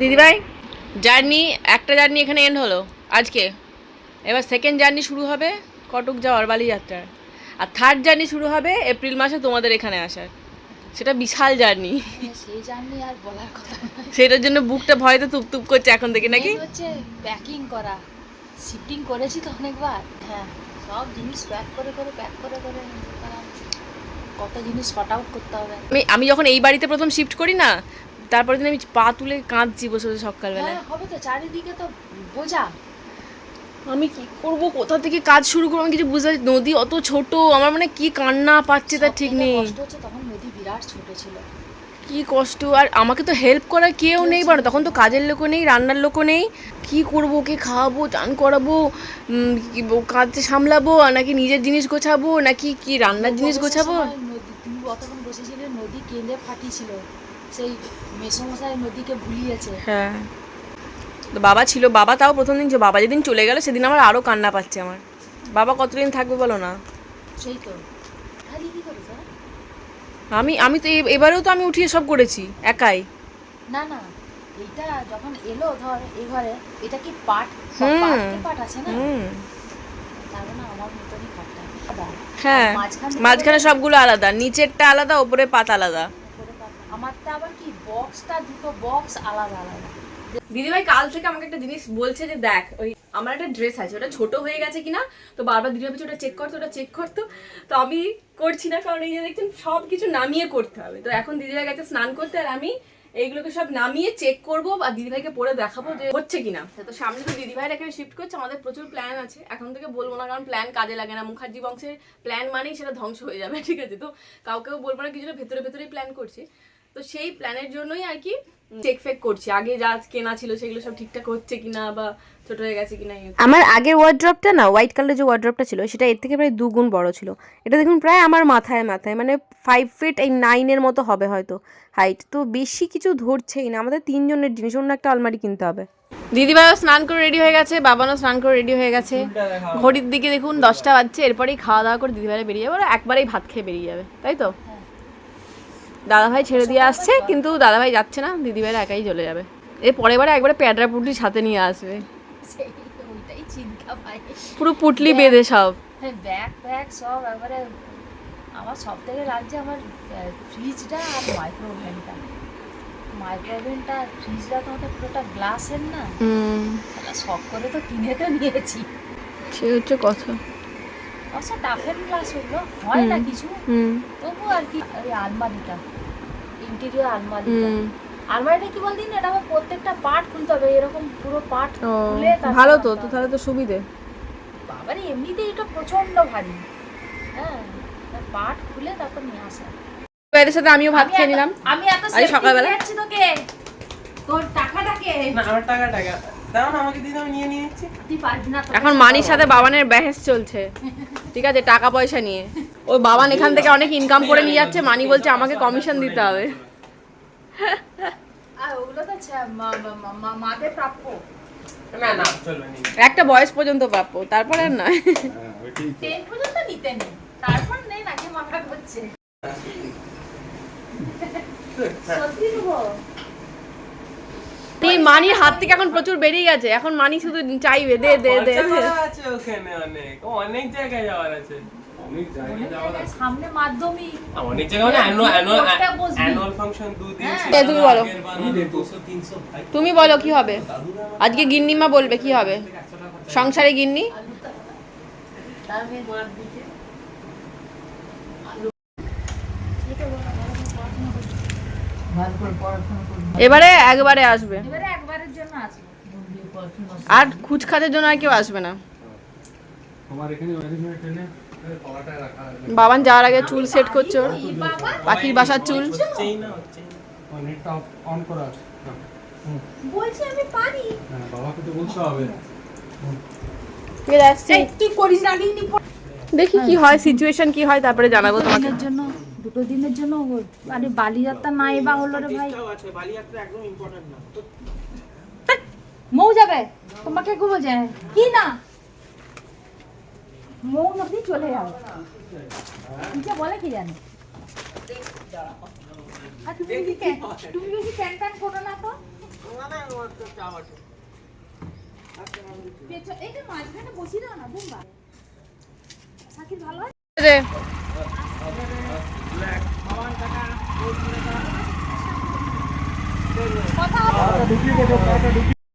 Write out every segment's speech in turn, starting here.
দিদিভাই জার্নি একটা জার্নি এখানে এন্ড হলো আজকে। এবার সেকেন্ড জার্নি শুরু হবে কটক যাওয়ার বালিযাত্রার আর থার্ড জার্নি শুরু হবে এপ্রিল মাসে তোমাদের এখানে আসার। সেটা বিশাল জার্নি। হ্যাঁ, সেই জার্নি আর বলার কথা সেটার জন্য বুকটা ভয়তে তুপ তুপ করছে এখন থেকে নাকি? হচ্ছে প্যাকিং করা। শিফটিং করেছি তো অনেকবার। হ্যাঁ সব জিনিস প্যাক করে করে প্যাক করে করে। কত জিনিস শর্ট আউট করতে হবে। আমি আমি যখন এই বাড়িতে প্রথম শিফট করি না তারপরে দিন আমি পা তুলে কাঁদছি বসে বসে সকালবেলায়। হ্যাঁ হবে তো চারিদিকে তো বোঝা। আমি কি করব? কোথা থেকে কাজ শুরু করব? আমি কিছু বুঝতে নদী অত ছোট আমার মানে কি কান্না পাচ্ছে তার ঠিক নেই। কষ্ট হচ্ছে তখন নদী বিরাট ছোট ছিল। কি কষ্ট আর আমাকে তো হেল্প করার কেউ নেই বলো। তখন তো কাজের লোকও নেই রান্নার লোকও নেই। কি করব ওকে খাওয়াবো চান করাবো কাজ সামলাবো আর নাকি নিজের জিনিস গোছাবো নাকি কি রান্নার জিনিস গোছাবো? নদী তুমি অতক্ষণ বসেছিলে নদী কেঁদে ফাটিছিল সেই মেসমশাই নদীকে ভুলিয়েছে। হ্যাঁ। তো বাবা ছিল বাবা তাও প্রথম দিন যে বাবা যেদিন চলে গেল সেদিন আমার আরও কান্না পাচ্ছে আমার। বাবা কতদিন থাকবে বলো না? সেই তো। আমি আমি তো এবারেও তো আমি উঠিয়ে সব করেছি একাই। না না এইটা যখন এলো ধর এই ঘরে এটা কি পাট? হুম। পাট আছে না? হ্যাঁ মাঝখান সবগুলো আলাদা নিচেরটা আলাদা ওপরে পাত আলাদা। আমারটা আবার কি? বক্সটা দুটো বক্স আলাদা আলাদা। দিদিভাই কাল থেকে আমাকে একটা জিনিস বলছে যে দেখ, ওই আমার একটা ড্রেস আছে, ওটা ছোট হয়ে গেছে কিনা, তো বারবার দিদিভাই বলছে ওটা চেক করতো ওটা চেক করতো তো। আমি করছি না, কারণ এই যে দেখছেন, সব কিছু নামিয়ে করতে হবে। তো এখন দিদিভাই গেছে স্নান করতে আর আমি এইগুলোকে সব নামিয়ে চেক করব আর দিদিভাইকে পরে দেখাবো যে হচ্ছে কিনা। তো সামনে তো দিদিভাইয়ের এখানে শিফট করছে, আমাদের প্রচুর প্ল্যান আছে। এখন থেকে বলব না, কারণ প্ল্যান কাজে লাগে না। মুখার্জি বংশের প্ল্যান মানেই সেটা ধ্বংস হয়ে যাবে, ঠিক আছে? তো কাউকেও বলব না, কিছুটা ভেতরে ভেতরেই প্ল্যান করছি। তো সেই প্ল্যানের জন্যই আর কি চেক ফেক করছি। আগে যা কেনা ছিল সেগুলো সব ঠিকঠাক হচ্ছে কিনা বা ছোট হয়ে গেছে কিনা আমার আগের ওয়ার্ড্রপটা না হোয়াইট কালারের যে ওয়ার্ড্রপটা ছিল সেটা এর থেকে প্রায় দুগুণ বড় ছিল। এটা দেখুন প্রায় আমার মাথায় মাথায়। মানে ফাইভ ফিট এই নাইনের মতো হবে হয়তো হাইট তো বেশি কিছু ধরছেই না। আমাদের তিনজনের জিনিস অন্য একটা আলমারি কিনতে হবে। দিদিভাইও স্নান করে রেডি হয়ে গেছে বাবানও স্নান করে রেডি হয়ে গেছে। ঘড়ির দিকে দেখুন দশটা বাজছে এরপরেই খাওয়া দাওয়া করে দিদিভাই বেরিয়ে যাবে ওরা একবারেই ভাত খেয়ে বেরিয়ে যাবে তাই তো? দাদাভাই ছেড়ে দিয়ে আসছে কিন্তু দাদাভাই যাচ্ছে না দিদিভাইরা একাই চলে যাবে। এর পরের বারে একবারে প্যাডরা পুটলি সাথে নিয়ে আসবে। পুরো পুটলি বেঁধে সব। হ্যাঁ ব্যাগ ফ্যাগ সব একবারে আমার সব থেকে লাগছে আমার ফ্রিজটা আর মাইক্রোওভেনটা মাইক্রোওভেনটা ফ্রিজটা তো আমাদের পুরোটা গ্লাসের না? শখ করে তো কিনে তো নিয়েছি। সে হচ্ছে কথা। অবশ্য টাফের হয় না কিছু হুম। তবু আর কি ওই আলমারিটা ইন্টেরিয়র আলমারিটা। হুম। আলমারিটা কি বলদিন এটা আমার প্রত্যেকটা পার্ট খুলতে হবে এরকম পুরো পার্ট খুলে ভালো তো তো তাহলে তো সুবিধে। বাবারে এমনিতেই এটা প্রচণ্ড ভারী। হ্যাঁ পার্ট খুলে তারপর নিয়ে আসা। এদের সাথে আমিও ভাত খেয়ে নিলাম। আমি এত আজ সকালবেলা? যাচ্ছি তোকে। তোর টাকাটাকে না আমার টাকা টাকা দাও না আমাকে দিন আমি নিয়ে নিয়ে নিচ্ছি। এখন মানির সাথে বাবানের ব্যাহেস চলছে। ঠিক আছে টাকা পয়সা নিয়ে। ওই বাবান এখান থেকে অনেক ইনকাম করে নিয়ে যাচ্ছে মানি বলছে আমাকে কমিশন দিতে হবে। একটা বয়স পর্যন্ত প্রাপ্য তারপরে আর নয়। টেন পর্যন্ত নিতে নেই তারপর নেই নাকি মাথা করছে সত্যি দেবো এই মানির হাত থেকে এখন প্রচুর বেরিয়ে গেছে। এখন মানি শুধু চাইবে দে দে দে দে। আছে ওখানে অনেক। অনেক জায়গায় যাওয়ার আছে। সামনে মাধ্যমিক। অনেক জায়গায় অ্যানুয়াল ফাংশন তুমি বলো। তুমি বলো কি হবে? আজকে গিন্নিমা বলবে কি হবে? সংসারে গিন্নি? আসবে এবারে একবারে আসবে। আসব। আর খুচখাতের জন্য আর কেউ আসবে না। বাবান যাওয়ার আগে চুল সেট করছ পাখির বাসার চুল। হ্যাঁ। হ্যাঁ দেখি কি হয় সিচুয়েশন কি হয় তারপরে জানাব তোমাকে। দিনের জন্য দুটো দিনের জন্য আরে বালিযাত্রা নাই বা হলো রে ভাই। এটাও আছে বালিযাত্রা একদম ইম্পর্টেন্ট না। মৌ যাবে তোমাকে ঘুমো যায় কি না? মৌ নাকি চলে যাবে নিচে বলে কি জানি? আর তুমি বেশি ক্যান- তুমি বেশি ক্যান ক্যান করো না তো?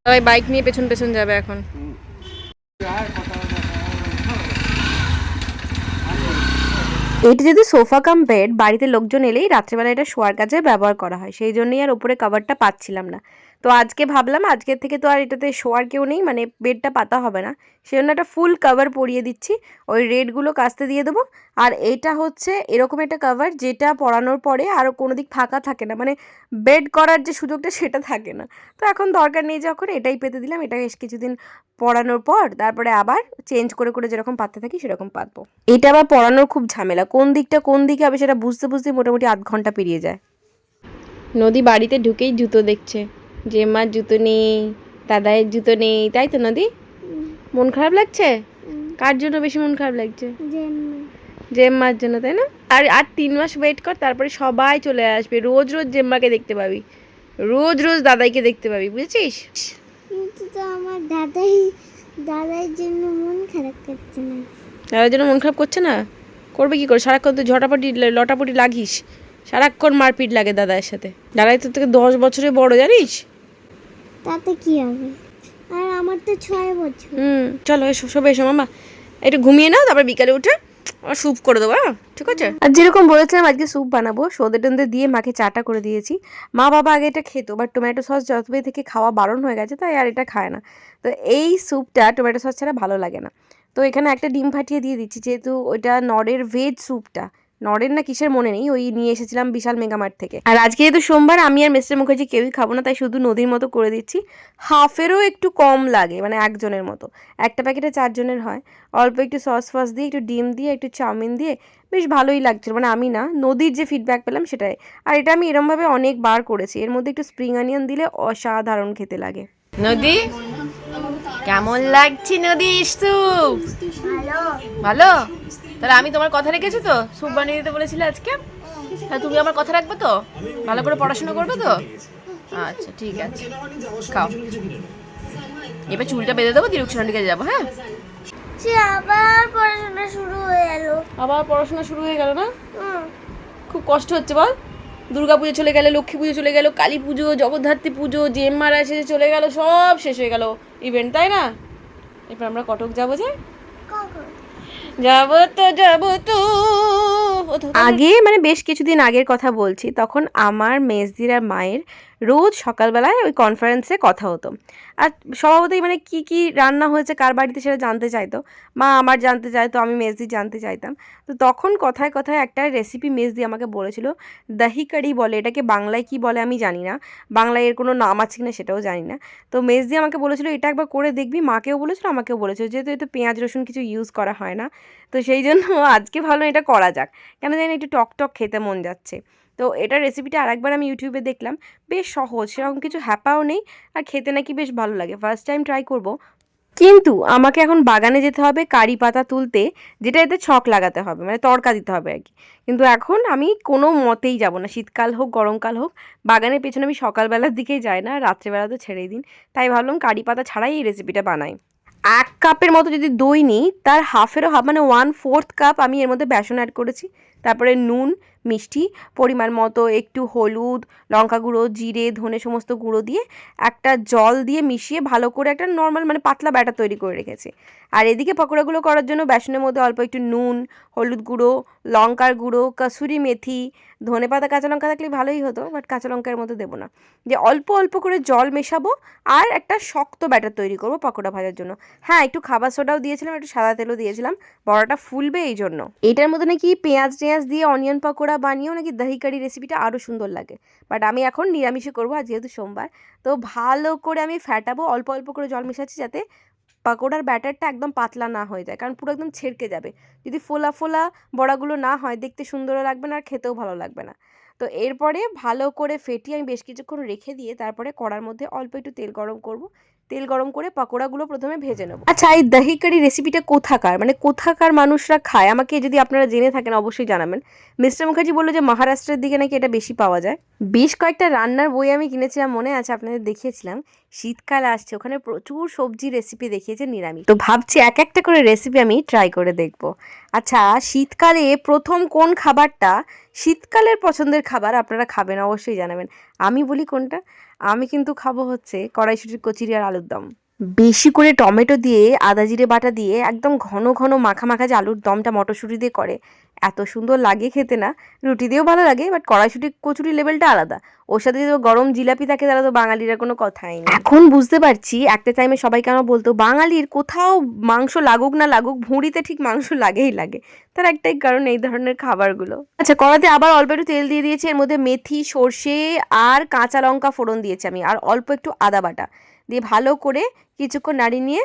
সবাই বাইক নিয়ে পেছন পেছন যাবে এখন। এটি যদি সোফা কাম বেড বাড়িতে লোকজন এলেই রাত্রেবেলা এটা শোয়ার কাজে ব্যবহার করা হয়। সেই জন্যই আর উপরে কভারটা পাচ্ছিলাম না। তো আজকে ভাবলাম, আজকের থেকে তো আর এটাতে শোয়ার কেউ নেই মানে বেডটা পাতা হবে না। সেই জন্য একটা ফুল কভার পরিয়ে দিচ্ছি। ওই রেডগুলো কাচতে দিয়ে দেবো। আর এটা হচ্ছে এরকম একটা কভার যেটা পরানোর পরে আর কোনো দিক ফাঁকা থাকে না। মানে বেড করার যে সুযোগটা সেটা থাকে না। তো এখন দরকার নেই যখন, এটাই পেতে দিলাম। এটা বেশ কিছুদিন পরানোর পর তারপরে আবার চেঞ্জ করে করে যেরকম পাততে থাকি সেরকম পাতবো। এটা আবার পরানোর খুব ঝামেলা। কোন দিকটা কোন দিকে হবে সেটা বুঝতে বুঝতে মোটামুটি আধ ঘণ্টা পেরিয়ে যায়। নদী বাড়িতে ঢুকেই জুতো দেখছে। যে মার জুতো নেই দাদায়ের জুতো নেই তাই তো নদী? মন খারাপ লাগছে? কার জন্য বেশি মন খারাপ লাগছে? জেম্মার। জন্য তাই না? আর আর তিন মাস ওয়েট কর তারপরে সবাই চলে আসবে। রোজ রোজ জেম্মাকে দেখতে পাবি। রোজ রোজ দাদাইকে দেখতে পাবি বুঝেছিস? কিন্তু তো আমার দাদাই দাদার জন্য মন খারাপ করছে না। দাদার জন্য মন খারাপ করছে না? করবে কি করে? সারাক্ষণ তো ঝটাপটি লটাপটি লাগিস। সারাক্ষণ মারপিট লাগে দাদার সাথে। দাদাই তোর থেকে দশ বছরে বড় জানিস? তাতে কি হবে? আর আমার তো ছয় বছর। হুম চলো এসো সবে এসো মামা। একটু ঘুমিয়ে নাও তারপর বিকালে উঠে আমার স্যুপ করে দেবো হ্যাঁ? ঠিক আছে? আর যেরকম বলেছিলাম আজকে স্যুপ বানাবো। সদে টন্দে দিয়ে মাকে চাটা করে দিয়েছি। মা বাবা আগে এটা খেতো বাট টমেটো সস যতবে থেকে খাওয়া বারণ হয়ে গেছে তাই আর এটা খায় না। তো এই স্যুপটা টমেটো সস ছাড়া ভালো লাগে না। তো এখানে একটা ডিম ফাটিয়ে দিয়ে দিচ্ছি যেহেতু ওইটা নরের ভেজ স্যুপটা নরের না কিসের মনে নেই, ওই নিয়ে এসেছিলাম বিশাল মেগামার্ট থেকে। আর আজকে যেহেতু সোমবার, আমি আর মিস্টার মুখার্জি কেউই খাব না, তাই শুধু নদীর মতো করে দিচ্ছি। হাফেরও একটু কম লাগে মানে একজনের মতো। একটা প্যাকেটে চারজনের হয়। অল্প একটু সস ফস দিয়ে, একটু ডিম দিয়ে, একটু চাউমিন দিয়ে, বেশ ভালোই লাগছিল। মানে আমি না, নদীর যে ফিডব্যাক পেলাম সেটাই। আর এটা আমি এরমভাবে অনেকবার করেছি। এর মধ্যে একটু স্প্রিং অনিয়ন দিলে অসাধারণ খেতে লাগে। নদী, কেমন লাগছে নদী স্যুপ ভালো? তাহলে আমি তোমার কথা রেখেছি তো? স্যুপ বানিয়ে দিতে বলেছিলে আজকে? হ্যাঁ তুমি আমার কথা রাখবে তো? ভালো করে পড়াশোনা করবে তো? আচ্ছা ঠিক আছে। খাও। এবার চুলটা বেঁধে দেবো ডিরেকশনের দিকে যাব হ্যাঁ? আবার পড়াশোনা শুরু হয়ে গেল। আবার পড়াশোনা শুরু হয়ে গেল না? খুব কষ্ট হচ্ছে বল। দুর্গা পুজো চলে গেল লক্ষ্মী পুজো চলে গেল কালী পুজো জগদ্ধাত্রী পুজো জেম্মারা এসে চলে গেল সব শেষ হয়ে গেল। ইভেন্ট তাই না? এরপর আমরা কটক যাব যে। যাব তো আগে মানে বেশ কিছুদিন আগের কথা বলছি তখন আমার মেজদির আর মায়ের রোজ সকালবেলায় ওই কনফারেন্সে কথা হতো। আর স্বভাবতই মানে কি কি রান্না হয়েছে, কার বাড়িতে সেটা জানতে চাইতো। মা আমার জানতে চাইতো, আমি মেজদি জানতে চাইতাম। তো তখন কথায় কথায় একটা রেসিপি মেজদি আমাকে বলেছিল, দহি কারি বলে। এটাকে বাংলায় কি বলে আমি জানি না। বাংলায় এর কোনো নাম আছে কিনা সেটাও জানি না। তো মেজদি আমাকে বলেছিল, এটা একবার করে দেখবি। মাকেও বলেছিল, আমাকেও বলেছিল। যেহেতু এতে পেঁয়াজ, রসুন কিছু ইউজ করা হয় না। তো সেই জন্য আজকে ভালো এটা করা যাক। কেন জানি একটু টক টক খেতে মন যাচ্ছে। তো এটা রেসিপিটা আরেকবার আমি ইউটিউবে দেখলাম। বেশ সহজ, সেরকম কিছু হ্যাপাও নেই আর খেতে নাকি বেশ ভালো লাগে। ফার্স্ট টাইম ট্রাই করব। কিন্তু আমাকে এখন বাগানে যেতে হবে কারি পাতা তুলতে, যেটা এতে ছক লাগাতে হবে মানে তড়কা দিতে হবে আর কি। কিন্তু এখন আমি কোনো মতেই যাব না। শীতকাল হোক, গরমকাল হোক, বাগানের পেছনে আমি সকালবেলার দিকেই যাই না, রাত্রেবেলা তো ছেড়েই দিন। তাই ভাবলাম কারি পাতা ছাড়াই এই রেসিপিটা বানাই। এক কাপের মতো যদি দই নিই, তার হাফেরও হাফ মানে ওয়ান ফোর্থ কাপ আমি এর মধ্যে বেসন অ্যাড করেছি। তারপরে নুন, মিষ্টি, পরিমাণ মতো একটু হলুদ, লঙ্কা গুঁড়ো, জিরে, ধনে সমস্ত গুঁড়ো দিয়ে একটা জল দিয়ে মিশিয়ে ভালো করে একটা নর্মাল মানে পাতলা ব্যাটার তৈরি করে রেখেছি। আর এদিকে পকোড়াগুলো করার জন্য বেসনের মধ্যে অল্প একটু নুন, হলুদ গুঁড়ো, লঙ্কার গুঁড়ো, কসুরি মেথি, ধনে পাতা, কাঁচা লঙ্কা থাকলে ভালোই হতো বাট কাঁচা লঙ্কার মধ্যে দেবো না। যে অল্প অল্প করে জল মেশাবো আর একটা শক্ত ব্যাটার তৈরি করব পকোড়া ভাজার জন্য। হ্যাঁ একটু খাবার সোডাও দিয়েছিলাম, একটু সাদা তেলও দিয়েছিলাম, বড়াটা ফুলবে এই জন্য এটার মধ্যে নাকি পেঁয়াজ টেঁয়াজ দিয়ে অনিয়ন পকোড়া বানিয়েও নাকি দহি কারি রেসিপিটা আরও সুন্দর লাগে। বাট আমি এখন নিরামিষে করব আর যেহেতু সোমবার, তো ভালো করে আমি ফ্যাটাবো অল্প অল্প করে জল মেশাচ্ছি যাতে পাকোড়ার ব্যাটারটা একদম পাতলা না হয়ে যায়, কারণ পুরো একদম ছেড়কে যাবে। যদি ফোলা ফোলা বড়াগুলো না হয়, দেখতে সুন্দরও লাগবে না আর খেতেও ভালো লাগবে না। তো এরপরে ভালো করে ফেটিয়ে আমি বেশ কিছুক্ষণ রেখে দিয়ে তারপরে কড়ার মধ্যে অল্প একটু তেল গরম করব। তেল গরম করে পকোড়াগুলো প্রথমে ভেজে নেব। আচ্ছা এই দহি কারি রেসিপিটা কোথাকার? মানে কোথাকার মানুষরা খায়? আমাকে যদি আপনারা জেনে থাকেন, অবশ্যই জানাবেন। মিস্টার মুখার্জি বলল যে মহারাষ্ট্রের দিকে নাকি এটা বেশি পাওয়া যায়। বেশ কয়েকটা রান্নার বই আমি কিনেছিলাম, মনে আছে, আপনাদের দেখিয়েছিলাম। শীতকাল আসছে, ওখানে প্রচুর সবজি রেসিপি দেখিয়েছে নিরামিষ। তো ভাবছি এক একটা করে রেসিপি আমি ট্রাই করে দেখব। আচ্ছা শীতকালে প্রথম কোন খাবারটা? শীতকালের পছন্দের খাবার আপনারা খাবেন, অবশ্যই জানাবেন। আমি বলি কোনটা? আমি কিন্তু খাব হচ্ছে কড়াইশুটির কচুরি আর আলুর দম। বেশি করে টমেটো দিয়ে আদা জিরে বাটা দিয়ে একদম ঘন ঘন মাখা মাখা যে আলুর দমটা মটরশুঁটি দিয়ে করে। এত সুন্দর লাগে খেতে না। রুটি দিয়েও ভালো লাগে বাট কড়াইশুটি কচুরি লেভেলটা আলাদা। ওর সাথে যদি গরম জিলাপি থাকে তাহলে তো বাঙালিরা কোনো কথাই নেই। এখন বুঝতে পারছি একটা টাইমে সবাই কেন বলতো বাঙালির কোথাও মাংস লাগুক না লাগুক ভুঁড়িতে ঠিক মাংস লাগেই লাগে। তার একটাই কারণ এই ধরনের খাবারগুলো। আচ্ছা কড়াতে আবার অল্প একটু তেল দিয়ে দিয়েছি এর মধ্যে মেথি সর্ষে আর কাঁচা লঙ্কা ফোড়ন দিয়েছি আমি আর অল্প একটু আদা বাটা। দিয়ে ভালো করে কিছুক্ষণ নাড়িয়ে নিয়ে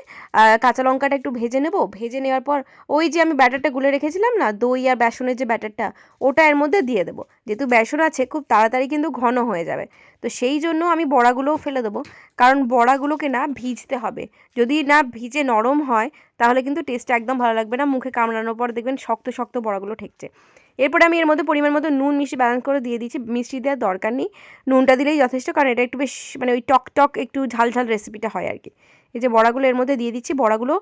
কাঁচা লঙ্কাটা একটু ভেজে নেব। ভেজে নেওয়ার পর ওই যে আমি ব্যাটারটা গুলে রেখেছিলাম না, দই আর বেসনের যে ব্যাটারটা, ওটা এর মধ্যে দিয়ে দেবো। যেহেতু বেসন আছে, খুব তাড়াতাড়ি কিন্তু ঘন হয়ে যাবে। তো সেই জন্য আমি বড়াগুলোও ফেলে দেবো। কারণ বড়াগুলোকে না ভিজতে হবে। যদি না ভিজে নরম হয়, তাহলে কিন্তু টেস্টটা একদম ভালো লাগবে না। মুখে কামড়ানোর পর দেখবেন শক্ত শক্ত বড়াগুলো ঠেকছে। এরপরে আমি এর মধ্যে পরিমাণ মতো নুন মিষ্টি ব্যালেন্স করে দিয়ে দিচ্ছি মিষ্টি দেওয়ার দরকার নেই। নুনটা দিলেই যথেষ্ট, কারণ এটা একটু বেশ মানে ওই টক টক একটু ঝাল ঝাল রেসিপিটা হয় আর কি। এই যে বড়াগুলো এর মধ্যে দিয়ে দিচ্ছি। বড়াগুলো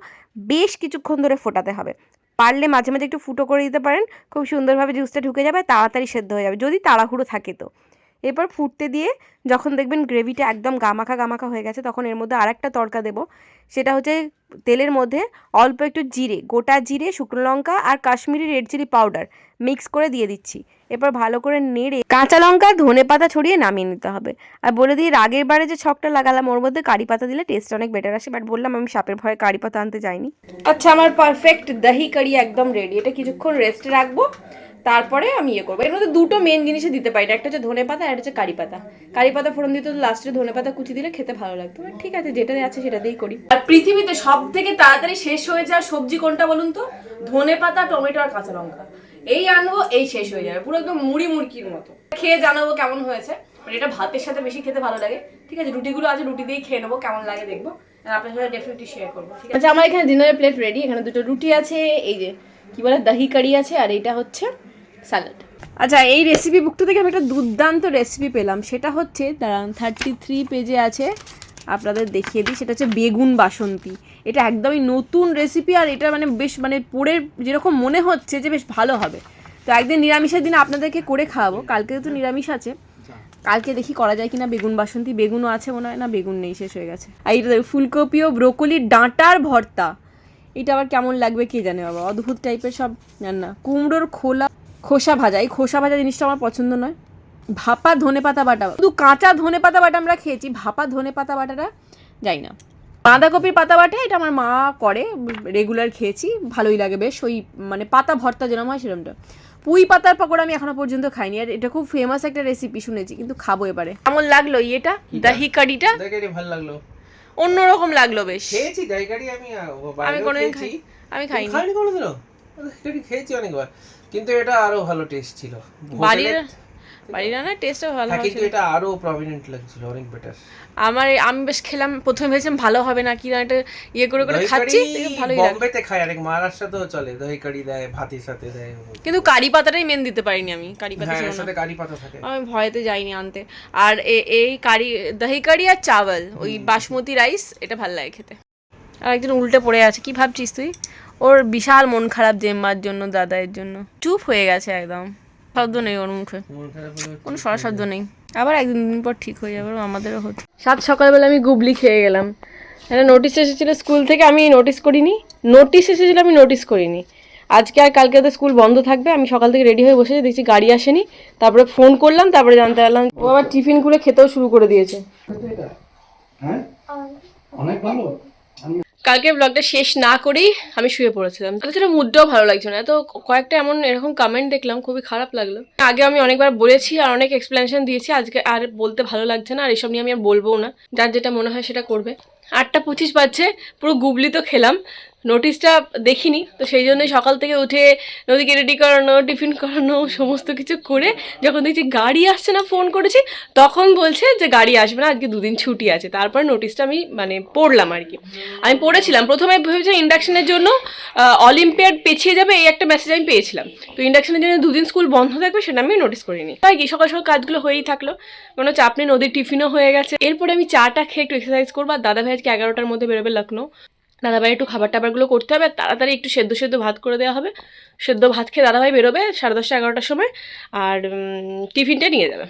বেশ কিছুক্ষণ ধরে ফোটাতে হবে। পারলে মাঝে মাঝে একটু ফুটো করে দিতে পারেন। খুব সুন্দরভাবে জুসটা ঢুকে যাবে, তাড়াতাড়ি সেদ্ধ হয়ে যাবে। যদি তাড়াহুড়ো থাকে তো। এরপর ফুটতে দিয়ে যখন দেখবেন গ্রেভিটা একদম গামাখা গামাখা হয়ে গেছে, তখন এর মধ্যে আরেকটা তড়কা দেবো। সেটা হচ্ছে তেলের মধ্যে অল্প একটু জিরে, গোটা জিরে, শুকনো লঙ্কা আর Kashmiri red chilli powder mix করে দিয়ে দিচ্ছি। এরপর ভালো করে নেড়ে কাঁচা লঙ্কা, ধনে পাতা ছড়িয়ে নামিয়ে নিতে হবে। আর বলে দিই আগের বারে যে ছকটা লাগালাম, ওর মধ্যে কারি পাতা দিলে টেস্ট অনেক বেটার আসে। বাট বললাম, আমি সাপের ভয়ে কারি পাতা আনতে যাইনি। আচ্ছা আমার পারফেক্ট দহি কারি একদম রেডি এটা কিছুক্ষণ রেস্টে রাখব। তারপরে আমি ইয়ে করব। এর মধ্যে দুটো মেন জিনিসই দিতে পারি। একটা হচ্ছে ধনে পাতা আর একটা হচ্ছে কারি পাতা। কারি পাতা ফোড়ন দিতে তো লাস্টে ধনে পাতা কুচি দিলে খেতে ভালো লাগতো। ঠিক আছে যেটা আছে সেটা দিয়েই করি। আর পৃথিবীতে সব থেকে তাড়াতাড়ি শেষ হয়ে যাওয়া সবজি কোনটা বলুন তো? ধনে পাতা টমেটো আর কাঁচা লঙ্কা। এই আনব এই শেষ হয়ে যাবে। পুরো একদম মুড়ি মুড়কির মতো। খেয়ে জানাব কেমন হয়েছে। মানে এটা ভাতের সাথে বেশি খেতে ভালো লাগে। ঠিক আছে রুটিগুলো আছে রুটি দিয়েই খেয়ে নেব কেমন লাগে দেখব। আপনার সাথে ডেফিনেটলি শেয়ার করব ঠিক আছে? আচ্ছা আমার এখানে ডিনারের প্লেট রেডি এখানে দুটো রুটি আছে এই যে কি বলে দহি কারি আছে আর এইটা হচ্ছে স্যালাড আচ্ছা এই রেসিপি বুকটা থেকে আমি একটা দুর্দান্ত রেসিপি পেলাম। সেটা হচ্ছে, দাঁড়ান থার্টি থ্রি পেজে আছে। আপনাদের দেখিয়ে দিই, সেটা হচ্ছে বেগুন বাসন্তী। এটা একদমই নতুন রেসিপি আর এটা মানে বেশ মানে পড়ে যেরকম মনে হচ্ছে যে বেশ ভালো হবে। তো একদিন নিরামিষের দিন আপনাদেরকে করে খাওয়াবো। কালকে তো নিরামিষ আছে, কালকে দেখি করা যায় কিনা বেগুন বাসন্তী। বেগুনও আছে মনে হয়, না, বেগুন নেই, শেষ হয়ে গেছে। আর এটা ফুলকপি ও ব্রোকলির ডাঁটার ভর্তা। এটা আবার কেমন লাগবে কে জানে বাবা? অদ্ভুত টাইপের সব রান্না কুমড়োর খোলা খোসা ভাজা এই খোসা ভাজা জিনিসটা আমার পছন্দ নয়। ভাপা ধনে পাতা বাটা শুধু কাঁচা ধনে পাতা বাটা আমরা খেয়েছি ভাপা ধনে পাতা বাটাটা যাই না। বাঁধাকপির পাতা বাটা এটা আমার মা করে রেগুলার খেয়েছি ভালোই লাগে বেশ ওই মানে পাতা ভর্তা যেরকম হয় সেরকমটা। পুঁই পাতার পকোড়া আমি এখনও পর্যন্ত খাইনি আর এটা খুব ফেমাস একটা রেসিপি শুনেছি কিন্তু খাব এবারে। কেমন লাগল ইয়েটা দহি কারিটা ভালো লাগল। অন্যরকম লাগল বেশ। খেয়েছি দাইকারি আমি আমি কোনোদিন খাই আমি খাইনি। খাইনি কোনোদিনও? খেয়েছি অনেকবার। কিন্তু এটা আরও ভালো টেস্ট ছিল। বাড়ির বাড়ির রান্নার টেস্টও ভালো কিন্তু এটা আরও প্রমিনেন্ট লাগছিল অনেক বেটার আমার আমি বেশ খেলাম প্রথমে ভেবেছিলাম ভালো হবে না কি না একটা ইয়ে করে করে খাচ্ছি ভালোই লাগে। বম্বেতে খায় অনেক মহারাষ্ট্রতেও চলে দই কারি দেয় ভাতের সাথে দেয়। কিন্তু কারি পাতাটাই মেন দিতে পারিনি আমি কারি পাতা হ্যাঁ ছিল সাথে কারি পাতা থাকে। আমি ভয়েতে যাইনি আনতে। আর এই কারি দহি কারি আর চাওয়াল ওই বাসমতি রাইস এটা ভালো লাগে খেতে। আর একজন উল্টে পড়ে আছে কি ভাবছিস তুই? ওর বিশাল মন খারাপ জেম্মার জন্য দাদাইয়ের জন্য। চুপ হয়ে গেছে একদম। শব্দ নেই ওর মুখে। কোনো সরা শব্দ নেই। আবার একদিন দিন পর ঠিক হয়ে যাবে আমাদেরও হতো সাত সকালবেলা আমি গুবলি খেয়ে গেলাম। একটা নোটিশ এসেছিল স্কুল থেকে আমি নোটিস করিনি। নোটিশ এসেছিল আমি নোটিস করিনি। আজকে আর কালকে তো স্কুল বন্ধ থাকবে আমি সকাল থেকে রেডি হয়ে বসে দেখছি গাড়ি আসেনি। তারপরে ফোন করলাম তারপরে জানতে পারলাম ও আবার টিফিন খুলে খেতেও শুরু করে দিয়েছে। হ্যাঁ? অনেক ভালো। কালকে ব্লগটা শেষ না করেই আমি শুয়ে পড়েছিলাম। তাহলে তাছাড়া মুডটাও ভালো লাগছে না। এত কয়েকটা এমন এরকম কমেন্ট দেখলাম, খুবই খারাপ লাগল। আগে আমি অনেকবার বলেছি আর অনেক এক্সপ্লেনেশন দিয়েছি। আজকে আর বলতে ভালো লাগছে না আর এসব নিয়ে আমি আর বলব না। যার যেটা মনে হয় সেটা করবে। আটটা পঁচিশ বাজছে, পুরো গুবলি তো খেলাম। নোটিশটা দেখিনি, তো সেই জন্যই সকাল থেকে উঠে নদীকে রেডি করানো টিফিন করানো, সমস্ত কিছু করে যখন দেখছি গাড়ি আসছে না ফোন করেছি, তখন বলছে যে গাড়ি আসবে না, আজকে দুদিন ছুটি আছে। তারপর নোটিশটা আমি মানে পড়লাম আর কি। আমি পড়েছিলাম, প্রথমে ভেবেছি ইন্ডাকশনের জন্য অলিম্পিয়াড পেছিয়ে যাবে এই একটা মেসেজ আমি পেয়েছিলাম। তো ইন্ডাকশনের জন্য দুদিন স্কুল বন্ধ থাকবে, সেটা আমি নোটিস করিনি। তাই কি, সকাল সকাল কাজগুলো হয়েই থাকল। মনে হচ্ছে আপনি নদীর টিফিনও হয়ে গেছে। এরপরে আমি চাটা খেয়ে একটু এক্সারসাইজ করব, আর দাদা ভাই আজকে এগারোটার মধ্যে বেরোবে লখনৌ দাদাভাই একটু খাবার টাবারগুলো করতে হবে তাড়াতাড়ি একটু সেদ্ধ সেদ্ধ ভাত করে দেওয়া হবে। সেদ্ধ ভাত খেয়ে দাদাভাই বেরোবে সাড়ে দশটা এগারোটার সময়, আর টিফিনটা নিয়ে যাবে।